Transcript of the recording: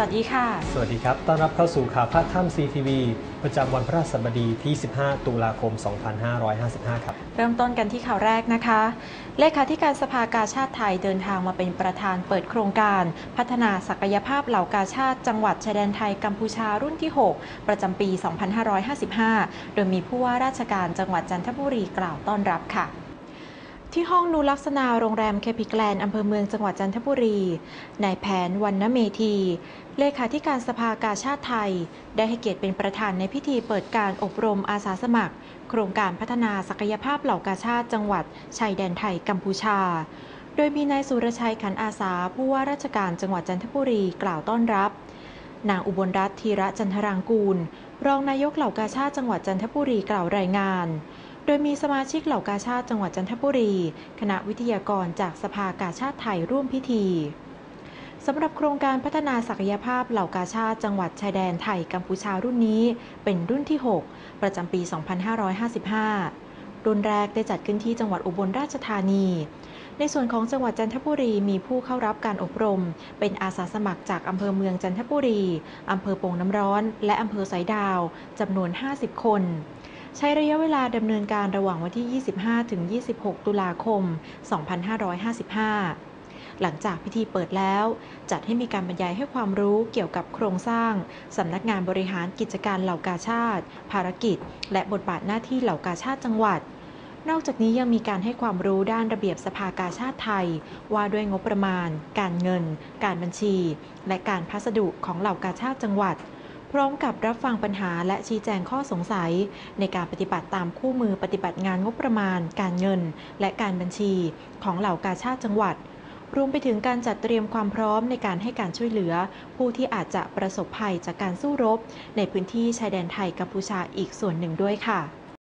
วัสดีค่ะ สวัสดีครับ ต้อนรับเข้าสู่ข่าวภาคค่ำ CTV ประจำวันพระราชบดีที่ 15 ตุลาคม 2555 ครับ เริ่มต้นกันที่ข่าวแรกนะคะ เลขาธิการสภากาชาติไทยเดินทางมาเป็นประธานเปิดโครงการ พัฒนาศักยภาพเหล่ากาชาติ จังหวัดชายแดนไทยกัมพูชารุ่นที่ 6 ประจำปี 2555 โดยมีผู้ว่าราชการจังหวัดจันทบุรีกล่าวต้อนรับค่ะ ที่ห้องนูลักษณาโรงแรมเคปิแกลนอำเภอเมืองจังหวัดจันทบุรี นายแผนวันนเมธี เลขาธิการสภากาชาติไทย ได้ให้เกียรติเป็นประธานในพิธีเปิดการอบรมอาสาสมัคร โครงการพัฒนาศักยภาพเหล่ากาชาติจังหวัดชายแดนไทยกัมพูชา โดยมีนายสุรชัยขันอาสาผู้ว่าราชการจังหวัดจันทบุรีกล่าวต้อนรับ นางอุบลรัตน์ธีระจันทรางกูล รองนายกเหล่ากาชาติจังหวัดจันทบุรีกล่าวรายงาน ดยมีสมาชิกเหล่ากาชาติจังหวัดจันทบุรี คณะวิทยากรจากสภากาชาติไทยร่วมพิธีสำหรับโครงการพัฒนาศักยภาพเหล่ากาชาติจังหวัดชายแดนไทยกัมพูชารุ่นนี้ เป็นรุ่นที่ 6 ประจำปี 2555 รุ่นแรกได้จัดขึ้นที่จังหวัดอุบลราชธานี ในส่วนของจังหวัดจันทบุรีมีผู้เข้ารับการอบรม เป็นอาสาสมัครจากอำเภอเมืองจันทบุรีอำเภอโป่งน้ำร้อน และอำเภอสายดาวจำนวน 50 คน ใช้ระยะเวลาดำเนินการระหว่างวันที่ 25 ถึง 26 ตุลาคม 2555 หลังจากพิธีเปิดแล้ว จัดให้มีการบรรยายให้ความรู้เกี่ยวกับโครงสร้างสำนักงานบริหารกิจการเหล่ากาชาติ ภารกิจ และบทบาทหน้าที่เหล่ากาชาติจังหวัดนอกจากนี้ยังมีการให้ความรู้ด้านระเบียบสภากาชาติไทย ว่าด้วยงบประมาณ การเงิน การบัญชี และการพัสดุของเหล่ากาชาติจังหวัด พร้อมกับรับฟังปัญหาและชี้แจงข้อสงสัย ในการปฏิบัติตามคู่มือปฏิบัติงานงบประมาณ การเงิน และการบัญชี ของเหล่ากาชาติจังหวัด รวมไปถึงการจัดเตรียมความพร้อมในการให้การช่วยเหลือ ผู้ที่อาจจะประสบภัยจากการสู้รบ ในพื้นที่ชายแดนไทยกัมพูชาอีกส่วนหนึ่งด้วยค่ะ